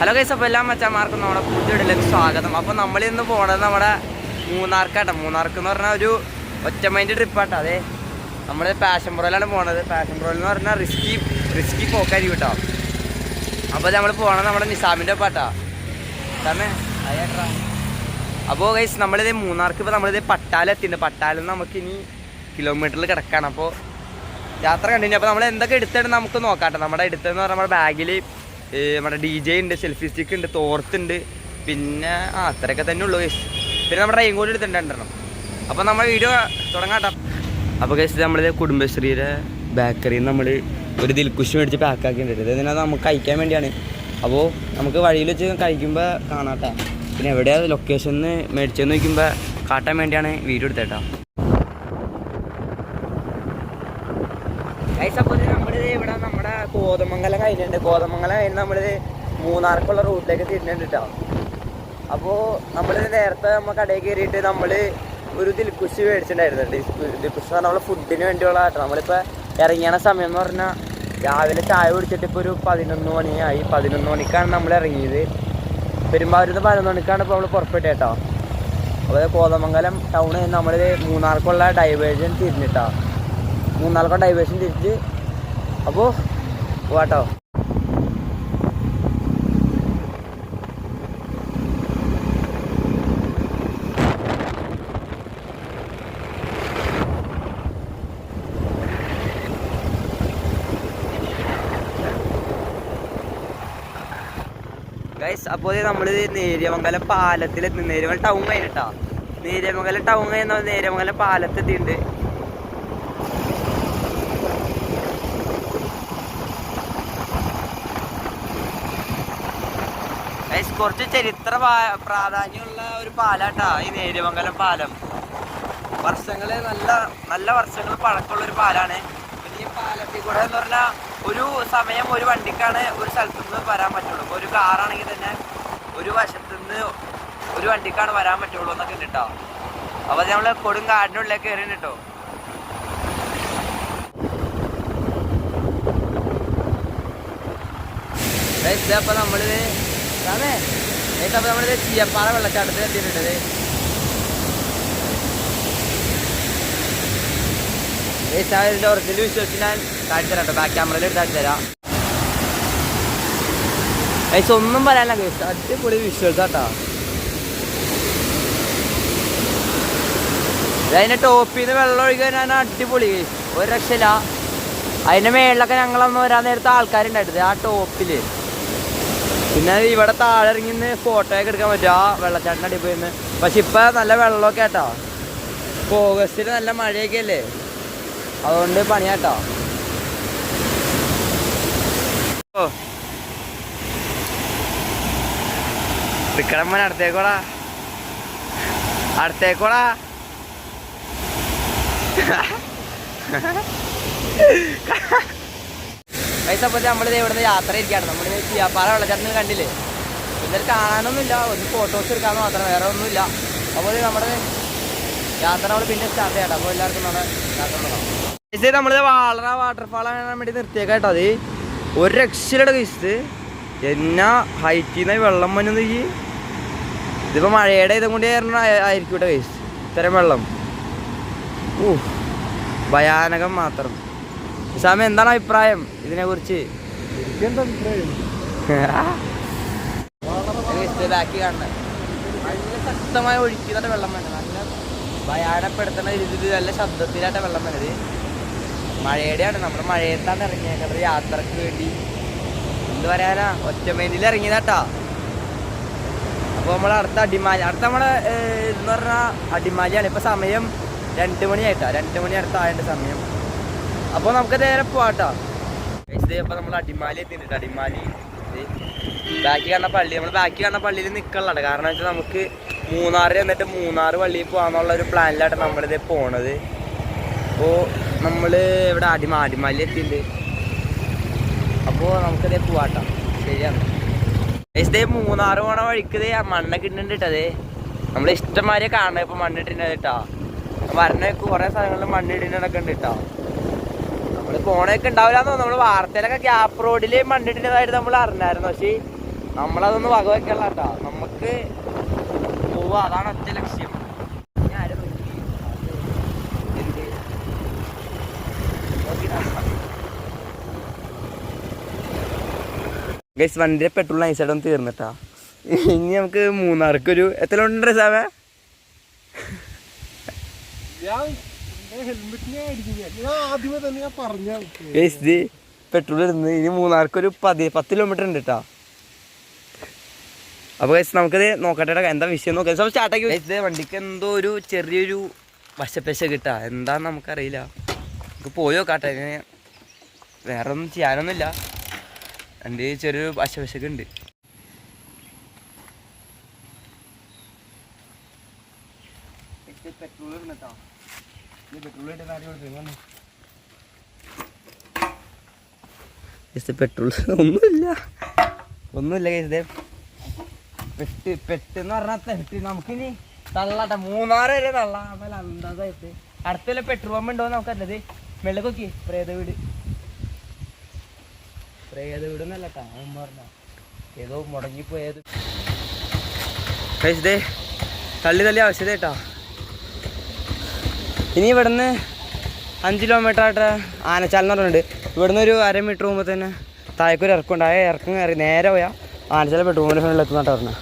Hello guys അപ്പോൾ എല്ലാ മച്ചാമാർക്കും നമ്മുടെ പുതിയ പുതിയടിലേക്ക് സ്വാഗതം. അപ്പോൾ നമ്മൾ ഇന്ന് പോണത് നമ്മുടെ മൂന്നാർക്കാട്ടോ. മൂന്നാർക്ക് എന്ന് പറഞ്ഞാൽ ഒരു ഒറ്റമൈൻഡ് ട്രിപ്പാട്ടോ അതെ നമ്മൾ പാഷൻ പ്രോയിലാണ് പോണത്. പാഷൻ പ്രോയിൽ എന്ന് പറഞ്ഞാൽ റിസ്കി റിസ്കി പോക്കായിരിക്കും കേട്ടോ അപ്പോൾ നമ്മൾ പോണത് നമ്മുടെ നിസാമിന്റെ ഒപ്പാട്ടോ. തന്നെ അയ്യാട്ടാ അപ്പോൾ ഗൈസ് നമ്മളിത് മൂന്നാർക്ക് ഇപ്പോൾ നമ്മളിത് പട്ടാലെത്തിയിട്ടുണ്ട് പട്ടാലിൽ നിന്ന് നമുക്ക് ഇനി കിലോമീറ്ററിൽ കിടക്കാണ്. അപ്പോൾ യാത്ര കണ്ടിന്യൂ. അപ്പോൾ നമ്മൾ എന്തൊക്കെ എടുത്തിട്ട് നമുക്ക് നോക്കാം കേട്ടോ നമ്മുടെ എടുത്തതെന്ന് പറഞ്ഞാൽ നമ്മുടെ ബാഗിൽ നമ്മുടെ ഡി ജെ ഉണ്ട് സെൽഫി സ്റ്റിക്ക് ഉണ്ട് തോർത്തുണ്ട് പിന്നെ ആ അത്രയൊക്കെ തന്നെ ഉള്ളൂ ഗൈസ് പിന്നെ നമ്മുടെ റെയിൻ കോട്ട് എടുത്തിട്ടുണ്ടെണ്ണം അപ്പോൾ നമ്മൾ വീഡിയോ തുടങ്ങാട്ടോ അപ്പോൾ ഗൈസ് നമ്മൾ കുടുംബശ്രീയുടെ ബേക്കറിയിൽ നമ്മൾ ഒരു ദിൽക്കുഷ് മേടിച്ച് പാക്ക് ആക്കിയിട്ടുണ്ട്. ഇതിനാ നമുക്ക് കഴിക്കാൻ വേണ്ടിയാണ്. അപ്പോൾ നമുക്ക് വഴിയിൽ വെച്ച് കഴിക്കുമ്പോൾ കാണാട്ടോ പിന്നെ എവിടെയാണ് ലൊക്കേഷൻ മേടിച്ചെന്ന് നോക്കുമ്പോൾ കാട്ടാൻ വേണ്ടിയാണ് വീഡിയോ എടുത്തേട്ടോ ഗൈസ് അപ്പോൾ നമ്മളിത് ഇവിടെ നമ്മുടെ കോതമംഗലം കഴിഞ്ഞിട്ടുണ്ട് കോതമംഗലം കഴിഞ്ഞ് നമ്മൾ മൂന്നാർക്കുള്ള റൂട്ടിലേക്ക് തിരിഞ്ഞിട്ടുണ്ട് കേട്ടോ അപ്പോൾ നമ്മൾ നേരത്തെ നമ്മൾ കടയിൽ കയറിയിട്ട് നമ്മൾ ഒരു ദിൽക്കുശി മേടിച്ചിട്ടുണ്ടായിരുന്നു ദിൽക്കുശി പറഞ്ഞാൽ നമ്മളെ ഫുഡിന് വേണ്ടിയുള്ള കേട്ടോ നമ്മളിപ്പോൾ ഇറങ്ങിയണ സമയം എന്ന് പറഞ്ഞാൽ രാവിലെ ചായ കുടിച്ചിട്ട് ഇപ്പോൾ ഒരു പതിനൊന്ന് മണിയായി. പതിനൊന്ന് മണിക്കാണ് നമ്മൾ ഇറങ്ങിയത്. പെരുമ്പാവൂരിന്ന് പതിനൊന്ന് മണിക്കാണ് ഇപ്പോൾ നമ്മൾ പുറപ്പെട്ടത് കേട്ടോ. അപ്പോൾ കോതമംഗലം ടൗണിൽ നമ്മൾ മൂന്നാർക്കുള്ള ഡൈവേഴ്ജൻ തിരിഞ്ഞിട്ടാണ് മൂന്നാർക്കുള്ള ഡൈവേഴ്ജൻ തിരിച്ച് അപ്പോൾ പോവാട്ടോ ഗൈസ് അപ്പോൾ നമ്മൾ നേര്യമംഗലം പാലത്തിലെത്തി. നേര്യമംഗലം ടൗൺ കഴിഞ്ഞിട്ടാ. നേര്യമംഗലം ടൗൺ കഴിഞ്ഞ നേര്യമംഗലം പാലത്തെത്തിയിട്ടുണ്ട് കുറച്ച് ചരിത്ര പ്രാധാന്യമുള്ള ഒരു പാലാട്ടാ ഈ നേര്യമംഗലം പാലം. വർഷങ്ങളെ നല്ല നല്ല വർഷങ്ങൾ പഴക്കമുള്ള ഒരു പാലാണ്. ഈ പാലത്തിൽ കൂടെ എന്ന് പറഞ്ഞാൽ ഒരു സമയം ഒരു വണ്ടിക്കാണ് ഒരു സ്ഥലത്തു നിന്ന് വരാൻ പറ്റുള്ളൂ. ഒരു കാറാണെങ്കിൽ തന്നെ ഒരു വശത്തു നിന്ന് ഒരു വണ്ടിക്കാണ് വരാൻ പറ്റുള്ളൂ എന്നൊക്കെ ഉണ്ട് കേട്ടോ കൊടും കാടിനുള്ളിലേക്ക് കയറി കേട്ടോ ഗൈസ് അപ്പൊ നമ്മളിത് അതെ. ഗൈസ് അപ്പൊ നമ്മളിത് ചീയപ്പാറ വെള്ളച്ചാട്ടത്തിൽ എത്തിയിട്ടുണ്ട് ഇതിന്റെ ഒറിജിനൽ വിശ്വസിച്ച് ഞാൻ കാണിച്ചു തരാം ബാക്ക് ക്യാമറയിൽ എടുത്ത് കാണിച്ചു തരാം. ഗൈസ് ഒന്നും പറയാനില്ല കേസ് അടിപൊളി വിഷ്വൽസ് കേട്ടോ അതിന്റെ ടോപ്പിൽ നിന്ന് വെള്ളം ഒഴുകാൻ അടിപൊളി ഗൈസ് ഒരു രക്ഷയില്ല. അതിന്റെ മേളിലൊക്കെ ഞങ്ങളൊന്നും വരാൻ നേരത്തെ ആൾക്കാരുണ്ടായിട്ടത് ആ ടോപ്പിൽ പിന്നെ ഇവിടെ താഴെ ഇറങ്ങി നിന്ന് ഫോട്ടോ ഒക്കെ എടുക്കാൻ പറ്റും. ആ വെള്ളച്ചാട്ടിന്റെ അടിയിൽ പോയിന്ന് പക്ഷെ ഇപ്പൊ നല്ല വെള്ളമൊക്കെ കേട്ടോ ഇപ്പൊ ഓഗസ്റ്റിൽ നല്ല മഴയൊക്കെ അല്ലേ? അതുകൊണ്ട് പണിയാട്ടോ. വിക്രമൻ അടുത്തേക്കോടാ. അടുത്തേക്കോടാ. പൈസ അപ്പോൾ നമ്മളിത് ഇവിടുന്ന് യാത്ര ഇരിക്കുകയാണ് നമ്മൾ ചിയാപ്പാറ വെള്ളച്ചാട്ടം കണ്ടില്ലേ? ഇന്നലെ കാണാനൊന്നുമില്ല. ഒന്ന് ഫോട്ടോസ് എടുക്കാമെന്ന് മാത്രം വേറെ ഒന്നുമില്ല. അപ്പോൾ നമ്മുടെ യാത്ര നമ്മൾ പിന്നെ സ്റ്റാർട്ട് ചെയ്യട്ടെ അപ്പോൾ എല്ലാവർക്കും നമ്മുടെ യാത്ര ഇത് നമ്മളിത് വാളറ വാട്ടർഫാൾ കാണാൻ വേണ്ടി നിർത്തിയേക്കാം കേട്ടോ അത്. ഒരു രക്ഷയുടെ കഴിച്ചത് എന്നാ ഹൈറ്റിൽ നിന്ന് വെള്ളം വന്നു ഈ. ഇതിപ്പോൾ മഴയുടെ ഇതും കൊണ്ട് ആയിരിക്കും കേട്ടോ കഴിച്ച് ഇത്തരം വെള്ളം. ഊ ഭയാനകം മാത്രം. സമയം എന്താണ് അഭിപ്രായം? ഇതിനെ കുറിച്ച് ബാക്കി കാണുന്നത് നല്ല ശക്തമായ ഒഴുക്കിയതായിട്ട് വെള്ളം വേണ്ടത്. നല്ല ഭയാനപ്പെടുത്തുന്ന രീതിയിൽ നല്ല ശബ്ദത്തിലായിട്ട് വെള്ളം വേണത് മഴയുടെയാണ്. നമ്മൾ മഴയത്താണ് ഇറങ്ങിയേക്കുന്നത് യാത്രയ്ക്ക് വേണ്ടി. എന്ത് പറയാനാ? ഒറ്റമേനിൽ ഇറങ്ങിയതാട്ടാ. അപ്പോൾ നമ്മൾ അടുത്ത അടിമാലി അടുത്ത നമ്മളെ എന്ന് പറഞ്ഞാൽ അടിമാലിയാണ്. ഇപ്പൊ സമയം രണ്ട് മണിയായിട്ടാ. രണ്ട് മണി അടുത്ത ആയതിന്റെ സമയം. അപ്പോൾ നമുക്ക് നേരെ പോവാട്ടോ. അടിമാലി ബാക്കി കാണുന്ന പള്ളി. നമ്മൾ ബാക്കി കാണുന്ന പള്ളിയിൽ നിൽക്കലാണ് കാരണം വെച്ചാൽ നമുക്ക് മൂന്നാർ എന്നിട്ട് മൂന്നാർ പള്ളിയിൽ പോകാന്നുള്ള ഒരു പ്ലാനിലാണ് നമ്മളിത് പോണത്. അപ്പോൾ നമ്മൾ ഇവിടെ അടിമ അടിമാലി എത്തിയിട്ടുണ്ട്. അപ്പോൾ നമുക്കിതേ പോവാട്ടോ. ശരിയാണ്. ഇതേ മൂന്നാറ് പോണ വഴിക്ക് ഇതേ മണ്ണൊക്കെ ഇട്ടുണ്ട് കേട്ടതേ നമ്മൾ ഇഷ്ടംമാരെ കാണുന്നത് ഇപ്പൊ മണ്ണിട്ടിട്ടുണ്ട് കേട്ടോ വരണ കുറെ സ്ഥലങ്ങളിൽ മണ്ണിടുന്നതൊക്കെ ഉണ്ട് കേട്ടോ നമ്മൾ പോണൊക്കെ ഉണ്ടാവില്ല നമ്മൾ വാർത്തയിലൊക്കെ ഗ്യാപ്പ് റോഡിൽ മണ്ണിട്ടതായിട്ട് നമ്മൾ അറിഞ്ഞായിരുന്നു. പക്ഷേ നമ്മളതൊന്നും വകവെക്കല്ല കേട്ടോ. നമുക്ക് പോവാ. അതാണ് ഒറ്റ ലക്ഷ്യം. ഗൈസ് വണ്ടിയുടെ പെട്രോൾ നൈസായിട്ട് ഒന്ന് തീർന്നിട്ടാ. ഇനി നമുക്ക് മൂന്നാർക്കൊരു എത്ര ഉണ്ടോ സാമേ? ഇത് പെട്രോൾ ഇടുന്നത്. ഇനി മൂന്നാർക്കൊരു പതി പത്ത് കിലോമീറ്റർ ഉണ്ട് കേട്ടോ അപ്പൊ ഗൈസ് നമുക്കത് നോക്കട്ടെ ട്ടാ, എന്താ വിഷയം നോക്കാം. സ്റ്റാർട്ടാക്കി ഇത് വണ്ടിക്ക് എന്തോ ഒരു ചെറിയൊരു വശപ്പശ കിട്ടാ. എന്താന്ന് നമുക്കറിയില്ല. നമുക്ക് പോയി നോക്കാട്ടെ. ഇങ്ങനെ വേറെ ഒന്നും ചെയ്യാനൊന്നുമില്ല. എന്റെ ചെറിയൊരു വശവശക്ക് ഉണ്ട് പെട്രോൾ ഇടുന്നട്ടോ പെട്രോൾ ഇടുന്ന ആരും പെട്രോൾ ഒന്നുമില്ല ഒന്നുമില്ല കേസ് പെട്ട് പെട്ടെന്ന് പറഞ്ഞാൽ തെട്ടി നമുക്കിനി തള്ളട്ടെ മൂന്നാറ് വരെ തള്ളാൻ അന്താസായിട്ട് അടുത്തല്ല പെട്രോൾ പമ്പ് ഉണ്ടോ നമുക്ക് നമുക്കല്ലത് വെള്ളക്കൊക്കെ പ്രേത വീട് പ്രേത വീട്. എന്നല്ല കേട്ടോ പറഞ്ഞ ഏതോ മുടങ്ങിപ്പോയത്. തള്ളി തള്ളി ആവശ്യത കേട്ടോ ഇനി ഇവിടുന്ന് അഞ്ച് കിലോമീറ്റർ ആയിട്ട് ആനച്ചാലെന്ന് പറഞ്ഞിട്ടുണ്ട്. ഇവിടുന്ന് ഒരു അര മീറ്റർ പോകുമ്പോൾ തന്നെ താഴേക്കൊരു ഇറക്കമുണ്ട് ആ ഇറക്കം കയറി നേരെ പോയാൽ ആനച്ചാൽ പെട്രോൾ പമ്പിന്റെ ഫ്രണ്ടിൽ എത്തുന്നതാണ് പറഞ്ഞത്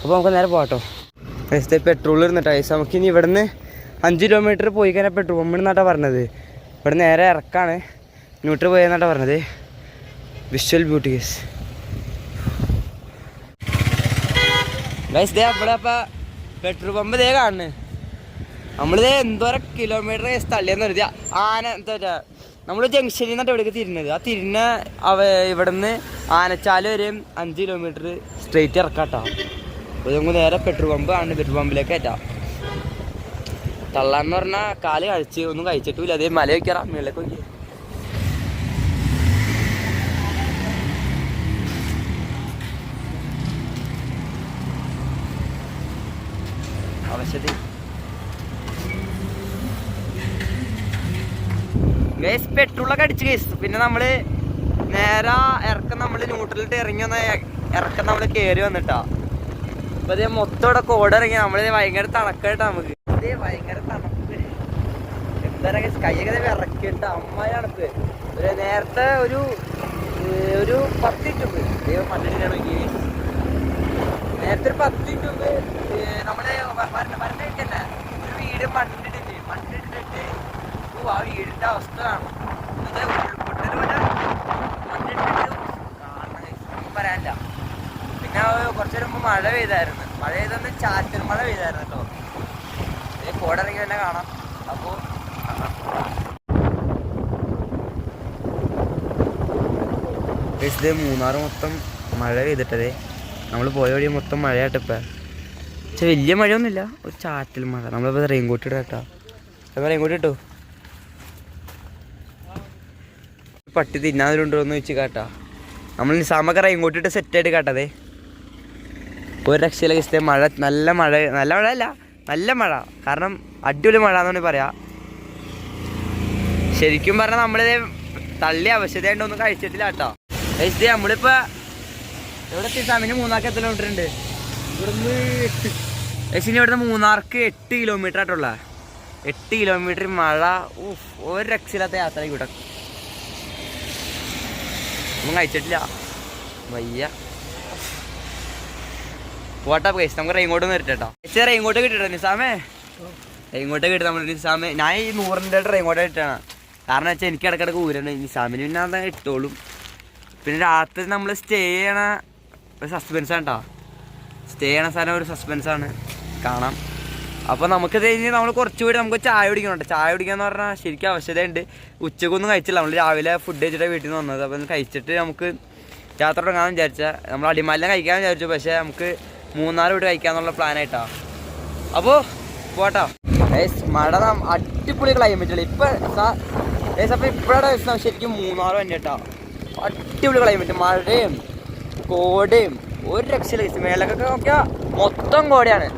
അപ്പോൾ നമുക്ക് നേരെ പോകട്ടോ നെക്സ്റ്റ് പെട്രോൾ ഇരുന്നിട്ട് ഐസ് നമുക്ക് ഇനി ഇവിടുന്ന് അഞ്ച് കിലോമീറ്റർ പോയി കഴിഞ്ഞാൽ പെട്രോൾ പമ്പിൽ നിന്നാട്ടാ പറഞ്ഞത്. ഇവിടെ നേരെ ഇറക്കാണ്. ന്യൂട്രൽ പോയെന്നാട്ടാ പറഞ്ഞത്. വിഷ്വൽ ബ്യൂട്ടി കേസ് ഗൈസ് ദേ അവിടെ പെട്രോൾ പമ്പ് ദേ കാണുന്നു. നമ്മളിത് എന്തോരം കിലോമീറ്റർ തള്ളിയെന്ന് കരുതി ആന എന്താ നമ്മൾ ജംഗ്ഷനിൽ നിന്നിട്ട് എവിടേക്ക് തിരിഞ്ഞത്. ആ തിരിഞ്ഞ അവ ഇവിടുന്ന് ആനച്ചാൽ വരെയും അഞ്ച് കിലോമീറ്റർ സ്ട്രെയിറ്റ് ഇറക്കാട്ടോ. അപ്പോൾ നമുക്ക് നേരെ പെട്രോൾ പമ്പ് ആണ് പെട്രോൾ പമ്പിലേക്ക് കയറ്റാം. തള്ളാന്ന് പറഞ്ഞാൽ കാൽ കഴിച്ച് ഒന്നും കഴിച്ചിട്ടില്ല അതേ മല വയ്ക്കാറാം മേളിലേക്ക് നോക്കി ആവശ്യത ഗേസ് പെട്രോളൊക്കെ അടിച്ച് കേസ് പിന്നെ നമ്മൾ നേരെ ഇറക്കം നമ്മൾ ന്യൂട്രലിട്ട് ഇറങ്ങി വന്ന ഇറക്കം നമ്മൾ കേറി വന്നിട്ടാ. അപ്പൊ ഇതേ മൊത്തം ഇവിടെ കോടിറങ്ങി. നമ്മൾ ഭയങ്കര തണക്കായിട്ടാ നമുക്ക്. ഇതേ ഭയങ്കര തണുപ്പ്. എന്താ പറയാ കൈയൊക്കെ ഇറക്കിയിട്ട് വിറക്കിട്ട അമ്മായി തണുപ്പ് ഒരു നേരത്തെ ഒരു ഒരു പത്ത് മുമ്പ് ദൈവം പണ്ടിട്ടാണ് നേരത്തെ ഒരു പത്ത് ഏർ, നമ്മൾ വരണ്ടല്ലേ ഒരു വീട് മണ്ണിട്ടിട്ട് മണ്ണിട്ടിട്ട് ഓ ആ വീടിന്റെ അവസ്ഥ കാണും. ഇത് ഉരുൾപൊട്ടൽ വരെ. ഒന്നും പറയാനില്ല. പിന്നെ കുറച്ചു മുമ്പ് മഴ പെയ്തായിരുന്നു. മഴ പെയ്തെന്ന് ചാറ്റൽ മഴ പെയ്തായിരുന്നു കേട്ടോ. ഈ കോടിറങ്ങി തന്നെ കാണാം. അപ്പോൾ ഇത് മൂന്നാറ് മൊത്തം മഴ പെയ്തിട്ടതേ. നമ്മൾ പോയ വഴി മൊത്തം മഴയായിട്ടിപ്പം പക്ഷെ വലിയ മഴയൊന്നുമില്ല. ഒരു ചാറ്റൽ മഴ. നമ്മളിപ്പോൾ റെയിൻകോട്ട് ഇടാം കേട്ടോ റെയിൻകോട്ട് ഇട്ടു. പട്ടി തിന്നാതിലുണ്ടോ എന്ന് വെച്ച് കേട്ടാ. നമ്മൾ നിസാമൊക്കെ ഇങ്ങോട്ടിട്ട് സെറ്റായിട്ട് കേട്ടതേ. ഒരു രക്ഷയിലെ ഇഷ്ടം മഴ നല്ല മഴ നല്ല മഴ അല്ല നല്ല മഴ. കാരണം അടിപൊളി മഴ എന്നാണ് പറയാ. ശരിക്കും പറഞ്ഞാൽ നമ്മളിത് തള്ളി ആവശ്യതയുണ്ടൊന്നും കഴിച്ചിട്ടില്ല കേട്ടോ. കഴിച്ചത് നമ്മളിപ്പോ എവിടെ എത്തി? സമയം മൂന്നാർക്ക് എത്ര കിലോമീറ്റർ ഉണ്ട്? ഇവിടുന്ന് മൂന്നാർക്ക് എട്ട് കിലോമീറ്റർ ആയിട്ടുള്ള. എട്ട് കിലോമീറ്റർ മഴ ഒരു രക്ഷയില്ലാത്ത യാത്ര ഇവിടെ ഒന്നും കഴിച്ചിട്ടില്ല. വയ്യ. പോട്ടെ കേസ് നമുക്ക് റെയിൻകോട്ട് നിർത്തട്ടോ ചേച്ചി റെയിൻകോട്ട് കിട്ടിട്ടോ നിസാമേ. റെയിൻകോട്ട് കിട്ടി നമ്മൾ നിസാമേ ഞാൻ ഈ നൂറിന്റെ റെയിൻകോട്ട് കിട്ടണം കാരണം വെച്ചാൽ എനിക്ക് ഇടക്കിടക്ക് ഊരണം നിസാമിന് പിന്നെ അത് ഇട്ടോളും. പിന്നെ രാത്രി നമ്മൾ സ്റ്റേ ചെയ്യണ ഒരു സസ്പെൻസ് ആണ് കേട്ടോ സ്റ്റേ ചെയ്യണ സാധനം ഒരു സസ്പെൻസ് ആണ്. കാണാം. അപ്പോൾ നമുക്ക് കഴിഞ്ഞ് നമ്മൾ കുറച്ചുകൂടി നമുക്ക് ചായ കുടിക്കണുണ്ട്. ചായ കുടിക്കാന്ന് പറഞ്ഞാൽ ശരിക്കും ആവശ്യതയുണ്ട് ഉച്ചക്കൊന്നും കഴിച്ചില്ല. നമ്മൾ രാവിലെ ഫുഡ് കഴിച്ചിട്ട് വീട്ടിൽ നിന്ന് വന്നത്. അപ്പം കഴിച്ചിട്ട് നമുക്ക് യാത്ര തുടങ്ങാമെന്ന് വിചാരിച്ചാൽ നമ്മൾ അടിമാലിനെ കഴിക്കാൻ വിചാരിച്ചു. പക്ഷേ നമുക്ക് മൂന്നാറ് വീട് കഴിക്കാന്നുള്ള പ്ലാനായിട്ടാ അപ്പോൾ പോട്ടോ മഴ അടിപൊളി ക്ലൈമറ്റ് ഇപ്പൊ ഏസ് അപ്പൊ ഇപ്പോഴാണ് ശരിക്കും മൂന്നാർ തന്നെ കേട്ടോ അടിപൊളി ക്ലൈമറ്റ് മഴയും കോടയും ഒരു രക്ഷയില്ല. മേലൊക്കെ നോക്കിയാൽ മൊത്തം കോടയാണ്.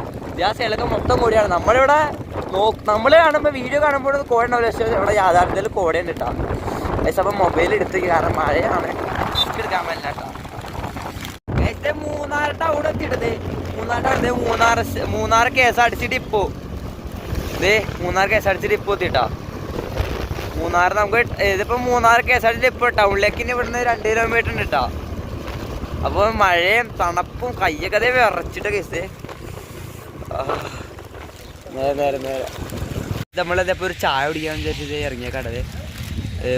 ആ ഇളക്കം മൊത്തം കോടയാണ്. നമ്മളിവിടെ നമ്മൾ കാണുമ്പോൾ വീഡിയോ കാണുമ്പോൾ കോട ഉണ്ടാവില്ല. പക്ഷേ ഇവിടെ യാഥാർത്ഥ്യത്തിൽ കോടയുണ്ട് കേട്ടോ പക്ഷേ അപ്പം മൊബൈൽ എടുത്ത് കാരണം മഴയാണ്. എടുക്കാൻ പറ്റില്ല കേട്ടോ മൂന്നാർ ടൗൺ എത്തിയിട്ടത് മൂന്നാർ ടൗൺ മൂന്നാർ മൂന്നാർ കേസ് അടിച്ചിട്ട് ആർ ടി ദേ മൂന്നാർ കേസ് അടിച്ചിട്ട് ആർ ടി എത്തിട്ടാ മൂന്നാർ നമുക്ക് ഇതിപ്പോ മൂന്നാർ കേസ് എസ് ആർ ടൗണിലേക്ക് ഇനി ഇവിടുന്ന് രണ്ട് കിലോമീറ്റർ ഉണ്ട് കേട്ടോ അപ്പോൾ മഴയും തണുപ്പും കയ്യൊക്കെ വിറച്ചിട്ട് കേസ് നേരെ നേരെ നേരെ. നമ്മളിതപ്പോൾ ഒരു ചായ കുടിക്കാൻ വിചാരിച്ചത് ഇറങ്ങിയ കടത്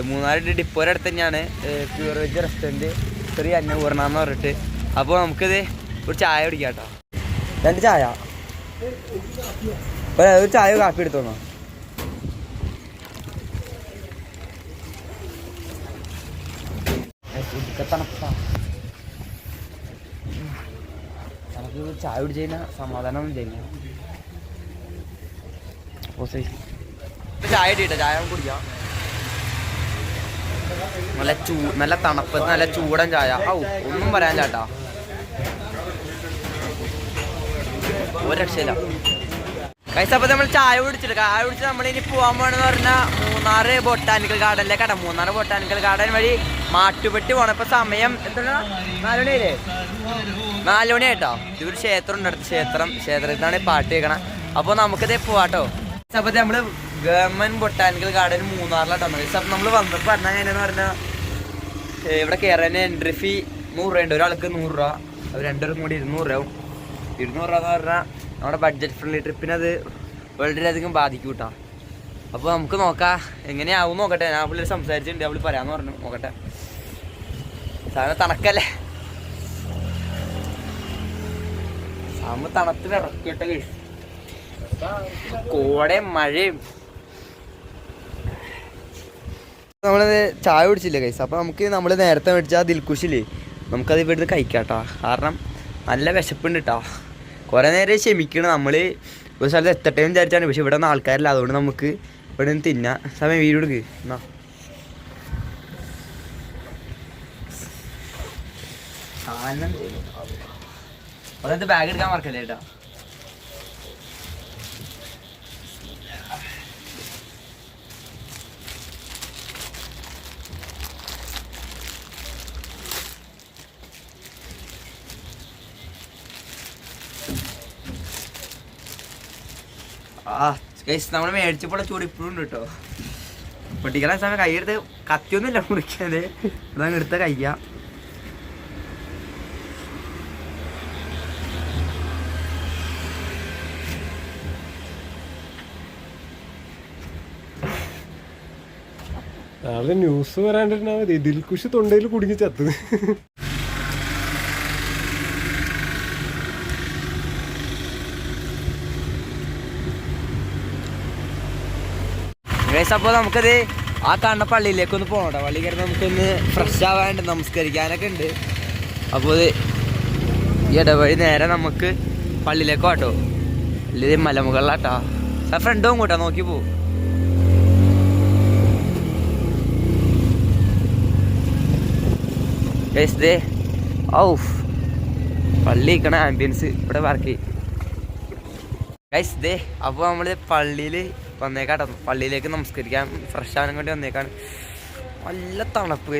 മൂന്നാൽ ഡിപ്പോയുടെ അടുത്ത് തന്നെയാണ്. പ്യൂർ വെജ് റെസ്റ്റോറന്റ് ചെറിയ അന്നപൂർണ എന്ന് പറഞ്ഞിട്ട്. അപ്പോൾ നമുക്കിത് ഒരു ചായ കുടിക്കാം കേട്ടോ രണ്ട് ചായ? ഒരു ചായ കാപ്പി എടുത്തോന്നോ? തണുപ്പാ നമുക്ക് ചായ കുടിച്ചു കഴിഞ്ഞാൽ സമാധാനം ചെയ്യില്ല ചായ ഇട്ടിട്ട് ചായ കുടിക്കാം. നല്ല ചൂ നല്ല തണുപ്പ് നല്ല ചൂടൻ ചായ. ഔ ഒന്നും പറയാൻ ചേട്ടാ ഒരു രക്ഷയില്ല കൈസ് അപ്പൊ നമ്മൾ ചായ കുടിച്ചിട്ട് ചായ കുടിച്ച് നമ്മൾ ഇനി പോകാൻ പോകണമെന്ന് പറഞ്ഞാൽ മൂന്നാറ് ബൊട്ടാനിക്കൽ ഗാർഡനിലേക്കാണ് മൂന്നാറ് ബൊട്ടാനിക്കൽ ഗാർഡൻ വഴി മാട്ടുപെട്ടി പോണം. ഇപ്പൊ സമയം എന്താണ്? നാലുമണിയല്ലേ? നാലുമണി ആയിട്ടോ ഇതൊരു ക്ഷേത്രം ഉണ്ട് അടുത്ത് ക്ഷേത്രം. ക്ഷേത്രത്തിലാണ് ഈ പാട്ട് കേൾക്കണം. അപ്പോൾ നമുക്കിതേ പോവാട്ടോ. അപ്പൊ നമ്മൾ ഗവൺമെന്റ് ബൊട്ടാനിക്കൽ ഗാർഡൻ മൂന്നാറിലാട്ടോ അപ്പൊ നമ്മൾ വന്നപ്പോൾ പറഞ്ഞാൽ എങ്ങനെയാന്ന് പറഞ്ഞാൽ ഇവിടെ കയറാൻ എൻട്രി ഫീ നൂറ് രൂപ ഉണ്ട് ഒരാൾക്ക് നൂറ് രൂപ. അത് രണ്ടുപേർക്കും കൂടി ഇരുന്നൂറ് രൂപ ഇരുന്നൂറ് രൂപ എന്ന് പറഞ്ഞാൽ നമ്മുടെ ബഡ്ജറ്റ് ഫ്രണ്ട്ലി ട്രിപ്പിനത് വളരെയധികം ബാധിക്കും കേട്ടോ അപ്പോൾ നമുക്ക് നോക്കാം. എങ്ങനെയാവും നോക്കട്ടെ. ഞാൻ പുള്ളി സംസാരിച്ചിട്ടുണ്ട്. അവൾ പറയാന്ന് പറഞ്ഞു. നോക്കട്ടെ. സാധനം തണക്കല്ലേ? സാമ്പ തണത്തിന് ഇറക്കിയിട്ട് കോടെ മഴയും. നമ്മളത് ചായ കുടിച്ചില്ല കൈസ് അപ്പോൾ നമുക്ക് നമ്മൾ നേരത്തെ മേടിച്ച ആ ദിൽക്കുശില്ലേ നമുക്കത് ഇവിടുന്ന് കഴിക്കാട്ടോ. കാരണം നല്ല വിശപ്പുണ്ട് കേട്ടോ കുറേ നേരം ക്ഷമിക്കണം. നമ്മൾ ഒരു സ്ഥലത്ത് എത്തട്ടെ എന്ന് വിചാരിച്ചാണ്. പക്ഷെ ഇവിടെ ഒന്നും ആൾക്കാരില്ല. അതുകൊണ്ട് നമുക്ക് ഇവിടെ നിന്ന് തിന്നാ. സമയം വീട് കൊടുക്ക്. എന്നാ. അതെന്ത് ബാഗ് എടുക്കാൻ മറക്കല്ലേ കേട്ടോ നമ്മൾ മേടിച്ചപ്പോൾ ചൂട് ഇപ്പോഴും ഉണ്ട് കേട്ടോ പൊട്ടിക്കണ സമയം കൈയെടുത്ത് കത്തിയൊന്നുമില്ല മുറിക്കാതെ അതങ്ങ് എടുത്ത കയ്യ. ന്യൂസ് വരാണ്ടിരുന്നാ മതി. ദിൽകുഷ് തൊണ്ടയിൽ കുടുങ്ങി ചത്തത് ഗൈസ് അപ്പോൾ നമുക്കത് ആ കാണുന്ന പള്ളിയിലേക്ക് ഒന്ന് പോകണം പള്ളി കയറി നമുക്കൊന്ന് ഫ്രഷ് ആവാണ്ട് നമസ്കരിക്കാനൊക്കെ ഉണ്ട്. അപ്പോൾ ഇത് ഇടവഴി നേരെ നമുക്ക് പള്ളിയിലേക്ക് കേട്ടോ ഇത് മലമുകളിലാട്ടോ. ആ ഫ്രണ്ടും കൂട്ടാ നോക്കി പോ. ഗൈസ് ദേ ഔഫ് പള്ളി നിൽക്കണ ആംബിയൻസ് ഇവിടെ വർക്ക് ഗൈസ് ദേ അപ്പോൾ നമ്മൾ പള്ളിയിൽ വന്നേക്കാട്ടോ. പള്ളിയിലേക്ക് നമസ്കരിക്കാൻ ഫ്രഷ് ആവാനും വേണ്ടി വന്നേക്കാണ്. നല്ല തണുപ്പ്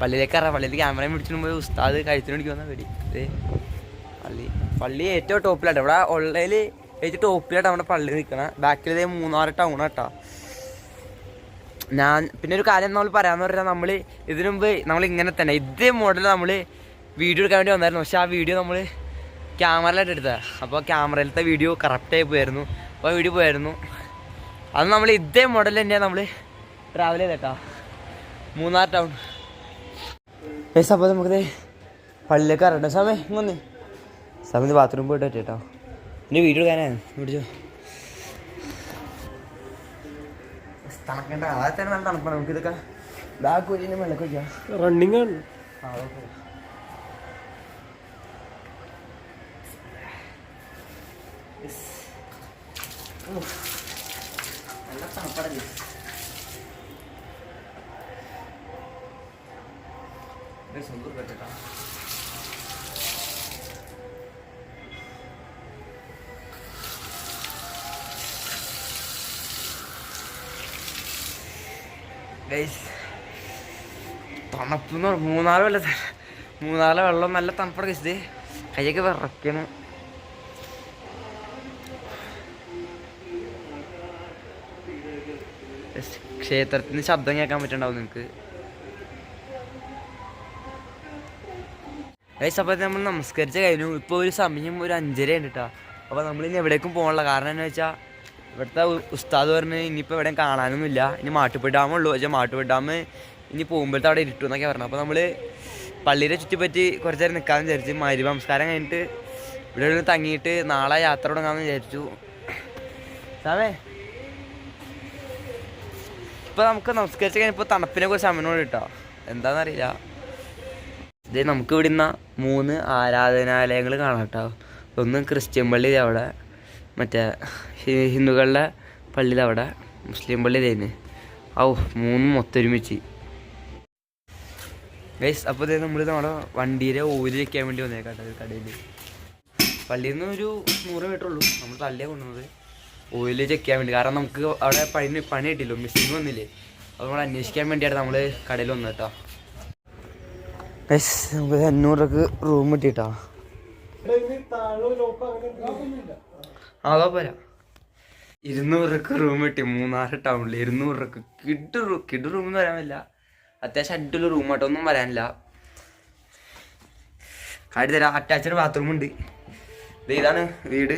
പള്ളിയിലേക്ക് അറിയാം പള്ളിയിൽ ക്യാമറയും പിടിച്ചിട്ട് പോയി. ഉസ്താദ് കഴുത്തിന് വന്നാൽ പേടി. പള്ളി. പള്ളി ഏറ്റവും ടോപ്പിലാട്ടോ. ഇവിടെ ഉള്ളതിൽ ഏറ്റവും ടോപ്പിലാട്ടോ നമ്മുടെ പള്ളി നിൽക്കണം ബാക്കിൽ മൂന്നാറ് ടൗൺ കേട്ടോ ഞാൻ പിന്നെ ഒരു കാര്യം നമ്മൾ പറയാന്ന് പറഞ്ഞാൽ നമ്മൾ ഇതിനു മുമ്പ് നമ്മൾ ഇങ്ങനെ തന്നെ. ഇതേ മോഡൽ നമ്മൾ വീഡിയോ എടുക്കാൻ വേണ്ടി വന്നായിരുന്നു. പക്ഷെ ആ വീഡിയോ നമ്മൾ ക്യാമറയിലായിട്ട് എടുത്തതാണ് അപ്പോൾ ക്യാമറയിലത്തെ വീഡിയോ കറക്റ്റായി പോയായിരുന്നു. അപ്പോൾ വീഡിയോ പോയായിരുന്നു. അത് നമ്മൾ ഇതേ മോഡൽ തന്നെയാണ് നമ്മൾ ട്രാവൽ ചെയ്തേട്ടാ മൂന്നാർ ടൗൺ ഏസ് അപ്പോൾ നമുക്ക് പള്ളിയിലേക്ക് ഇറങ്ങട്ടെ സമയം ഇങ്ങനെ സമയത്ത് ബാത്റൂം പോയിട്ട് പറ്റേട്ടോ എന്റെ വീഡിയോ എടുക്കാനാണ് പിടിച്ചോ തണുക്കണ്ട. അതൊക്കെ നല്ല തണുപ്പാണ്. നമുക്ക് ഇതൊക്കെ ബാഗ് വെച്ചിട്ട് വെള്ളക്ക് വയ്ക്കാം റണ്ണിങ് ആണ്. ആ ഓക്കെ. നല്ല തണുപ്പടല്ലേ? സ്വന്തം പറ്റട്ടാ ഗൈസ് തണുപ്പെന്ന് പറഞ്ഞ മൂന്നാൽ വല്ല മൂന്നാറിലെ വെള്ളം നല്ല തണുപ്പാണ് കഴിച്ചത് കയ്യൊക്കെ വിറയ്ക്കണ്. ക്ഷേത്രത്തിൽ നിന്ന് ശബ്ദം കേൾക്കാൻ പറ്റുണ്ടാവും നിങ്ങൾക്ക് ഗൈസ് അപ്പോൾ നമ്മൾ നമസ്കരിച്ച് കഴിഞ്ഞു. ഇപ്പോൾ ഒരു സമയം ഒരു അഞ്ചര ഉണ്ട് കേട്ടോ അപ്പോൾ നമ്മൾ ഇനി എവിടേക്കും പോകണില്ല കാരണം എന്ന് വെച്ചാൽ ഇവിടുത്തെ ഉസ്താദ് പറഞ്ഞ് ഇനിയിപ്പോൾ എവിടെയും കാണാനൊന്നുമില്ല. ഇനി മാട്ടുപെട്ടാമേ ഡാമുള്ളൂ പക്ഷേ മാട്ടുപെട്ടാമ് ഇനി പോകുമ്പോഴത്തെ അവിടെ ഇരുട്ടു എന്നൊക്കെ പറഞ്ഞു അപ്പോൾ നമ്മൾ പള്ളിയുടെ ചുറ്റിപ്പറ്റി കുറച്ച് നേരം നിൽക്കാമെന്ന് വിചാരിച്ചു മരി നമസ്കാരം കഴിഞ്ഞിട്ട് ഇവിടെ തങ്ങിയിട്ട് നാളെ യാത്ര തുടങ്ങാമെന്ന് വിചാരിച്ചു. സാമേ ഇപ്പോൾ നമുക്ക് നമസ്കരിച്ച് കഴിഞ്ഞപ്പോൾ തണുപ്പിനെ കുറിച്ച് അമ്മനോട് കേട്ടോ എന്താണെന്നറിയില്ല ഇത് നമുക്ക് ഇവിടെ മൂന്ന് ആരാധനാലയങ്ങൾ കാണാം കേട്ടോ. ഒന്ന് ക്രിസ്ത്യൻ പള്ളി അവിടെ. മറ്റേ ഹിന്ദുക്കളുടെ പള്ളി ദേ അവിടെ. മുസ്ലിം പള്ളി തേന് ഔ മൂന്നും ഒത്തൊരുമിച്ച് ഗൈസ് അപ്പോൾ ഇതേ നമ്മൾ നമ്മുടെ വണ്ടിയിലെ ഓയിൽ വെക്കാൻ വേണ്ടി വന്നേക്കാട്ടോ കടയിൽ പള്ളിയിൽ നിന്ന് ഒരു നൂറ് മീറ്റർ ഉള്ളൂ. നമ്മൾ തള്ളിയാണ് കൊണ്ടുവന്നത്. ഓയിൽ ചെക്ക് ചെയ്യാൻ വേണ്ടി. കാരണം നമുക്ക് അവിടെ പണി പണി കിട്ടില്ലോ മിസ്സിങ് വന്നില്ലേ. അപ്പോൾ നമ്മൾ അന്വേഷിക്കാൻ വേണ്ടിയാണ് നമ്മൾ കടയിൽ വന്നു കേട്ടോ നമുക്ക് അഞ്ഞൂറൊക്കെ റൂം കിട്ടിട്ടോ അതോ പോരാ. ഇരുന്നൂറ് രൂപക്ക് റൂം കിട്ടി. മൂന്നാറ് ടൗണിൽ ഇരുന്നൂറ് രൂപക്ക് കിഡ് റൂം കിഡ് റൂം എന്ന് പറയാൻ പറ്റില്ല. അത്യാവശ്യം അടിപൊളി റൂം ആട്ടോ ഒന്നും പറയാനില്ല. കാര്യം തരാം. അറ്റാച്ച്ഡ് ബാത്റൂം ഉണ്ട്. ഇതാണ് വീട്.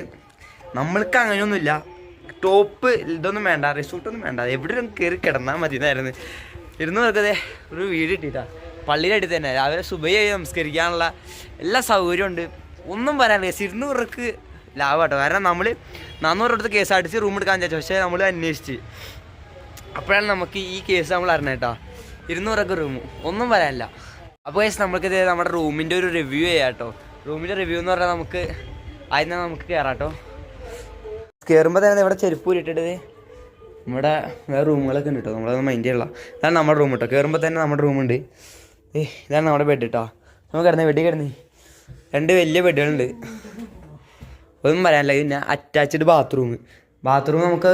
നമ്മൾക്ക് അങ്ങനെയൊന്നുമില്ല. ടോപ്പ് ഇതൊന്നും വേണ്ട റിസോർട്ടൊന്നും വേണ്ട. എവിടെ കയറി കിടന്നാൽ മതി എന്നായിരുന്നു ഇരുന്ന് നോക്കതേ ഒരു വീട് ഇട്ടിട്ടാ പള്ളിയുടെ അടുത്ത് തന്നെ. രാവിലെ സുബൈയായി നമസ്കരിക്കാനുള്ള എല്ലാ സൗകര്യമുണ്ട് ഒന്നും പറയാനില്ല ഇരുന്നൂറ് രൂപക്ക് ലാഭം കേട്ടോ കാരണം നമ്മൾ നാനൂറ് അടുത്ത് കേസ് അടിച്ച് റൂം എടുക്കാൻ വിചാരിച്ചു. പക്ഷേ നമ്മൾ അന്വേഷിച്ച്. അപ്പോഴാണ് നമുക്ക് ഈ കേസ് നമ്മൾ അറിഞ്ഞേട്ടാ ഇരുന്നൂറൊക്കെ റൂം ഒന്നും പറയാനില്ല. അപ്പോൾ കേസ് നമുക്കിത് നമ്മുടെ റൂമിന്റെ ഒരു റിവ്യൂ ചെയ്യാം കേട്ടോ. റൂമിന്റെ റിവ്യൂ എന്ന് പറഞ്ഞാൽ നമുക്ക് തന്നെ നമുക്ക് കയറാം കേട്ടോ. കയറുമ്പോൾ തന്നെ ഇവിടെ ചെരുപ്പ് ഇട്ടിട്ട് ഇവിടെ വേറെ റൂമുകളൊക്കെ ഉണ്ട് കേട്ടോ നമ്മളത് മൈൻഡ് ചെയ്യല്ല ഇതാണ് നമ്മുടെ റൂം കേട്ടോ കയറുമ്പോൾ തന്നെ നമ്മുടെ റൂമുണ്ട് ഏ ഇതാണ് നമ്മുടെ ബെഡ് കേട്ടോ നമുക്ക് കിടന്നേ ബെഡിൽ കിടന്നേ. രണ്ട് വലിയ ബെഡുകളുണ്ട്. ഒന്നും പറയാനില്ല. പിന്നെ അറ്റാച്ച്ഡ് ബാത്റൂം ബാത്റൂം നമുക്ക്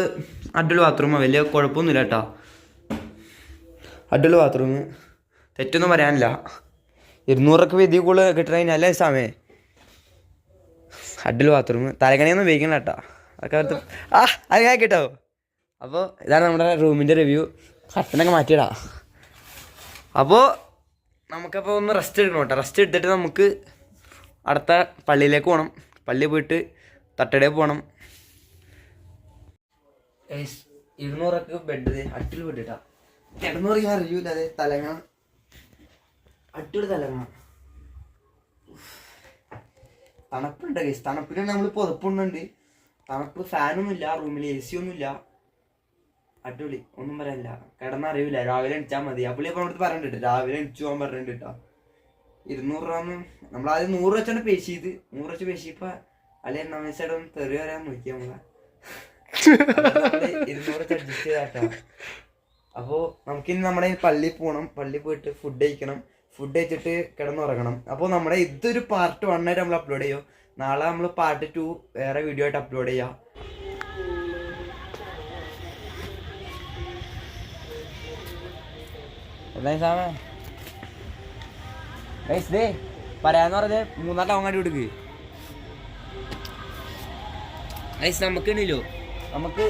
അടിപൊളി ബാത്റൂമാണ് വലിയ കുഴപ്പമൊന്നുമില്ല കേട്ടോ അടിപൊളി ബാത്റൂം തെറ്റൊന്നും പറയാനില്ല. ഇരുന്നൂറൊക്കെ വിധി കൂടുതൽ കിട്ടണതിനല്ലേ സമയം. അടിപൊളി ബാത്റൂം തലകണിയൊന്നും ഉപയോഗിക്കണ്ട കേട്ടോ അതൊക്കെ ആ അത് കേട്ടോ. അപ്പോൾ ഇതാണ് നമ്മുടെ റൂമിന്റെ റിവ്യൂ കട്ടനൊക്കെ മാറ്റിയിടാം. അപ്പോൾ നമുക്കപ്പോൾ ഒന്ന് റെസ്റ്റ് എടുക്കണം കേട്ടോ. റെസ്റ്റ് എടുത്തിട്ട് നമുക്ക് അടുത്ത പള്ളിയിലേക്ക് പോകണം പള്ളി പോയിട്ട് തട്ടടയിൽ പോകണം ഇരുന്നൂറൊക്കെ ബെഡ് അട്ടിൽ ബെഡ് ഇട്ടാ. കിടന്നൂറ് ഞാൻ റിവ്യൂ ഇല്ലാതെ തലങ്ങ അടിപൊളി തലങ്ങ തണുപ്പുണ്ട് ഗൈസ് തണുപ്പിന് നമ്മൾ പുതപ്പുണ്ടുണ്ട് തണുപ്പ് ഫാനൊന്നും ഇല്ല റൂമിൽ എ സി ഒന്നും ഇല്ല അടിപൊളി ഒന്നും പറയാനില്ല കിടന്നറിയില്ല രാവിലെ എണിച്ചാൽ മതി. അപ്പോൾ ഇപ്പം അവിടുത്തെ പറഞ്ഞിട്ട് രാവിലെ എണിച്ചു പോകാൻ പറഞ്ഞിട്ട് ഇരുന്നൂറ് രൂപ നമ്മൾ ആദ്യം നൂറ് വെച്ചാണ് പേ ചെയ്ത്. നൂറ് വെച്ച് പേശിയപ്പോ അല്ലെ നമേശയുടെ ഒന്ന് തെറി വരാൻ നോക്കി നമ്മളെ. അപ്പൊ ഇരുന്നൂറ് വെച്ച് അഡ്ജസ്റ്റ് ചെയ്താട്ടോ അപ്പോൾ നമുക്കിനി നമ്മുടെ ഈ പള്ളിയിൽ പോകണം പള്ളി പോയിട്ട് ഫുഡ് കഴിക്കണം. ഫുഡ് കഴിച്ചിട്ട് കിടന്നുറങ്ങണം. അപ്പോൾ നമ്മുടെ ഇതൊരു പാർട്ട് വൺ ആയിട്ട് നമ്മൾ അപ്ലോഡ് ചെയ്യും. നാളെ നമ്മൾ പാർട്ട് ടു വേറെ വീഡിയോ ആയിട്ട് അപ്ലോഡ് ചെയ്യാം. പറയാന്ന് പറഞ്ഞത് മൂന്നാം ടൗൺ അടി കൊടുക്ക് നമുക്ക് ഉണ്ടല്ലോ നമുക്ക്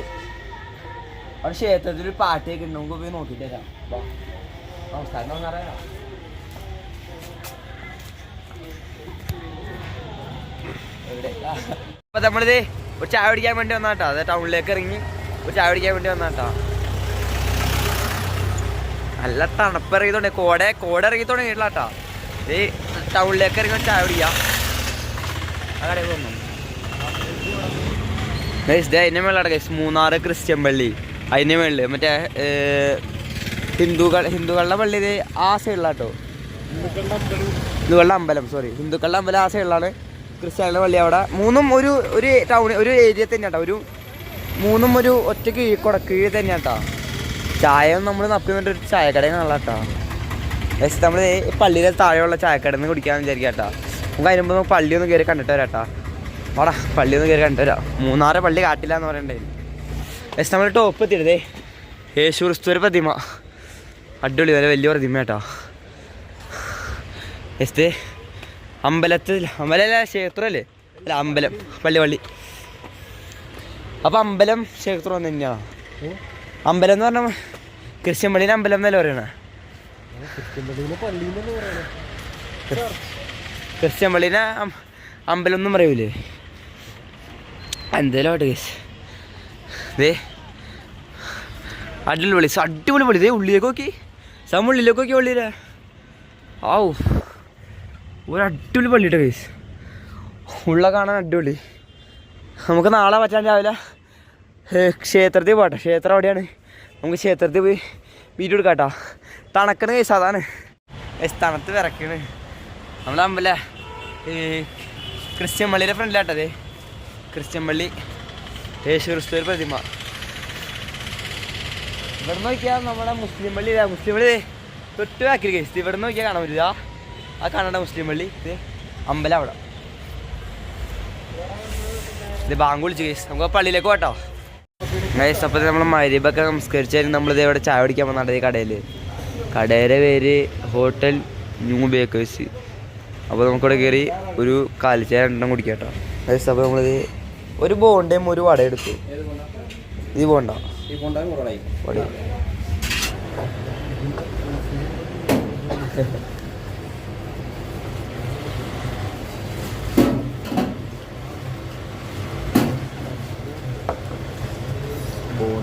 അവിടെ ക്ഷേത്രത്തിൽ ഒരു പാട്ട് ഉണ്ട്. നമുക്ക് പോയി നോക്കിയിട്ട് തരാം വാ. നമസ്കാരം അപ്പൊ നമ്മളിത് ഒരു ചായ പിടിക്കാൻ വേണ്ടി വന്നാട്ടോ. അതെ ടൗണിലേക്ക് ഇറങ്ങി ഒരു ചായ പിടിക്കാൻ വേണ്ടി വന്നാട്ടോ. നല്ല തണുപ്പ് ഇറങ്ങിയതുകൊണ്ട് കോടെ കോട ഇറങ്ങി തുടങ്ങിയിട്ടില്ല കേട്ടോ ഈ ടൗണിലേക്ക് ഇറങ്ങി ചായ പിടിക്കാം കടയിൽ പോകുന്നു ഗൈസ് ദേ ഗൈസ് മൂന്നാറ് ക്രിസ്ത്യൻ പള്ളി. അതിന്റെ മേളിൽ മറ്റേ ഹിന്ദുക്കൾ ഹിന്ദുക്കളുടെ പള്ളി ഇത് ആ സൈഡിലാട്ടോ ഹിന്ദുക്കളുടെ അമ്പലം. സോറി ഹിന്ദുക്കളുടെ അമ്പലം ആ സൈഡിലാണ് ക്രിസ്ത്യാനിയുടെ പള്ളി അവിടെ. മൂന്നും ഒരു ഒരു ടൗൺ ഒരു ഏരിയ തന്നെയാട്ടോ. ഒരു മൂന്നും ഒരു ഒറ്റ കീഴ് കൊട കേട്ടോ ചായ നമ്മൾ നപ്പിന്നിട്ട് ഒരു ചായക്കടയിൽ നല്ല കേട്ടോ ജസ്റ്റ് നമ്മൾ പള്ളിയിലെ താഴെയുള്ള ചായക്കടയിൽ നിന്ന് കുടിക്കാമെന്ന് വിചാരിക്കാട്ടോ. നമുക്ക് അതിനുമ്പോൾ നമുക്ക് പള്ളി ഒന്ന് കയറി കണ്ടിട്ട് വരാം കേട്ടോ വാടാ പള്ളി ഒന്ന് കയറി കണ്ടിട്ട് വരാം. മൂന്നാറ് പള്ളി കാട്ടില്ല എന്ന് പറയണ്ടേ. ജസ്റ്റ് നമ്മൾ ടോപ്പ് എത്തിയിട്ടേ യേശു ക്രിസ്തു ഒരു പ്രതിമ. അടിപൊളി വരെ വലിയ പ്രതിമ കേട്ടോ എസ്തേ അമ്പലത്തിൽ അമ്പലമല്ല ക്ഷേത്രമല്ലേ അല്ല? അമ്പലം പള്ളി പള്ളി. അപ്പം അമ്പലം ക്ഷേത്രം ഒന്ന് തന്നെയാ അമ്പലം എന്ന് പറഞ്ഞാൽ ക്രിസ്ത്യൻ പള്ളീന്റെ അമ്പലം എന്നല്ലേ പറയണേ? ക്രിസ്ത്യൻ പള്ളിനെ അമ്പലം ഒന്നും പറയൂലേ? എന്തേലും ആട്ടെ കേസ് ദേ അടിപൊളി പൊളി അടിപൊളി പള്ളി. ദേ ഉള്ളിലേക്ക് നോക്കി. സം ഉള്ളിലേക്ക് നോക്കി പള്ളിയിലെ ആവു ഒരു അടിപൊളി പള്ളിയുടെ കേസ് ഉള്ള കാണാൻ അടിപൊളി. നമുക്ക് നാളെ പറ്റാൻ രാവിലെ ക്ഷേത്രത്തിൽ പോട്ടെ ക്ഷേത്രം അവിടെയാണ്. നമുക്ക് ക്ഷേത്രത്തിൽ പോയി വീഡിയോ എടുക്കാം കേട്ടോ തണക്കണ കേസ് അതാണ്. തണുത്ത് വിറക്കണ്. നമ്മളെ അമ്പല ഈ ക്രിസ്ത്യൻ പള്ളിയുടെ ഫ്രണ്ടിലാട്ടത് ക്രിസ്ത്യൻ പള്ളി. യേശു ക്രിസ്തു ഒരു പ്രതിമ. ഇവിടെ നോക്കിയാൽ നമ്മുടെ മുസ്ലിം പള്ളി മുസ്ലിം പള്ളി തൊട്ട് ബാക്കിൽ കേസ് ഇവിടെ നോക്കിയാൽ കാണാൻ പറ്റില്ല ആ കാണണ്ട മുസ്ലിം പള്ളി. ഇത് അമ്പലം അവിടെ. ഇത് ബാങ്ക് വിളിച്ചു കേസ് നമുക്ക് ആ പള്ളിയിലേക്ക് പോട്ടോ. ഗൈസ് അപ്പോൾ നമ്മൾ മരീബൊക്കെ നമസ്കരിച്ചാലും നമ്മളിത് ഇവിടെ ചായ പിടിക്കാൻ വന്നാണ് ഈ കടയിൽ കടയുടെ പേര് ഹോട്ടൽ ന്യൂ ബേക്കേഴ്സ്. അപ്പോൾ നമുക്കിവിടെ കയറി ഒരു കാലിച്ചായ രണ്ടെണ്ണം കുടിക്കാം കേട്ടോ. ഗൈസ് അപ്പോൾ നമ്മളിത് ഒരു ബോണ്ടയും ഒരു വട എടുത്തു. ഈ ബോണ്ട. വട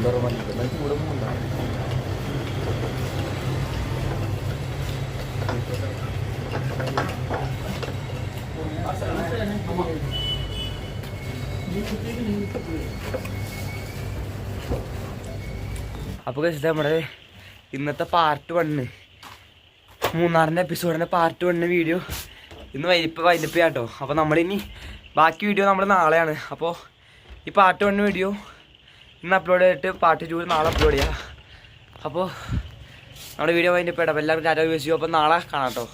ബോണ്ട ചൂടും അപ്പോൾ കഴിച്ചിട്ട് നമ്മുടെ ഇന്നത്തെ പാർട്ട് വണ്ണ് മൂന്നാറിന്റെ എപ്പിസോഡിന്റെ പാർട്ട് വണ്ണ് വീഡിയോ ഇന്ന് വൈകിപ്പ് വൈകിട്ട് കേട്ടോ അപ്പോൾ നമ്മളിനി ബാക്കി വീഡിയോ നമ്മൾ നാളെയാണ്. അപ്പോൾ ഈ പാർട്ട് വണ്ണ് വീഡിയോ ഇന്ന് അപ്ലോഡ് ചെയ്തിട്ട് പാർട്ട് ടു നാളെ അപ്ലോഡ് ചെയ്യാം. അപ്പോൾ നമ്മുടെ വീഡിയോ വൈകിട്ട് അപ്പോൾ എല്ലാവർക്കും ടാറ്റ യൂസ് ചെയ്യും അപ്പോൾ നാളെ കാണാം കേട്ടോ.